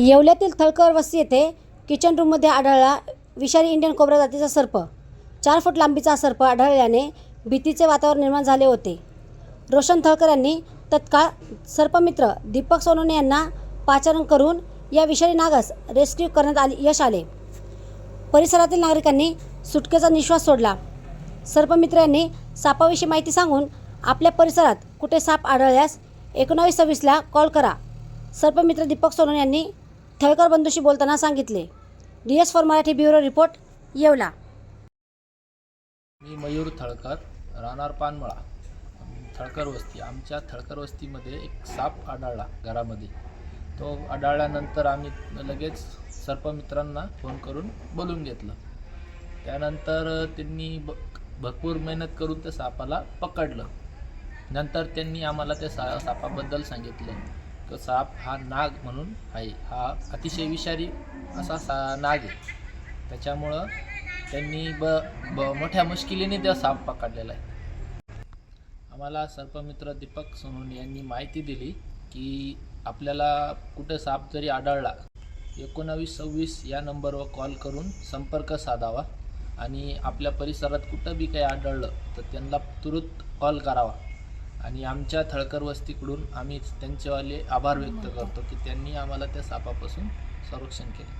येवल्यातील थळकर वस्ती येथे किचन रूममध्ये आढळला विषारी इंडियन कोबरा जातीचा सर्प. चार फूट लांबीचा सर्प आढळल्याने भीतीचे वातावरण निर्माण झाले होते. रोशन थळकर यांनी तत्काळ सर्पमित्र दीपक सोनोने यांना पाचारण करून या विषारी नागास रेस्क्यू करण्यात आले यश आले. परिसरातील नागरिकांनी सुटकेचा निश्वास सोडला. सर्पमित्र यांनी सापाविषयी माहिती सांगून आपल्या परिसरात कुठे साप आढळल्यास एकोणावीस सव्वीसला कॉल करा. सर्पमित्र दीपक सोनवणे यांनी थळकर बंधूशी बोलताना सांगितले. D S for Marathi bureau report Yeola. मी मयूर थळकर राहणार पानमळा. थळकर वस्ती आमच्या थळकर वस्तीमध्ये एक साप आढळला घरामध्ये. तो आढळल्यानंतर आम्ही लगेच सर्पमित्रांना फोन करून बोलून घेतलं. त्यानंतर त्यांनी ब भरपूर मेहनत करून त्या सापाला पकडलं. नंतर त्यांनी आम्हाला त्या सा सापाबद्दल सांगितलं. तो साप हा नाग म्हणून आहे. हा अतिशय विषारी असा सा नाग आहे. त्याच्यामुळं त्यांनी ब ब मोठ्या मुश्किलीने त्या साप पकडलेला आहे. आम्हाला सर्पमित्र दीपक सोनून यांनी माहिती दिली की आपल्याला कुठं साप जरी आढळला एकोणावीस सव्वीस या नंबरवर कॉल करून संपर्क साधावा आणि आपल्या परिसरात कुठं बी काही आढळलं तर त्यांना तुरंत कॉल करावा. आणि आमच्या थळकर वस्तीकडून आम्ही त्यांचेवाले आभार व्यक्त करतो की त्यांनी आम्हाला त्या सापापासून संरक्षण केले.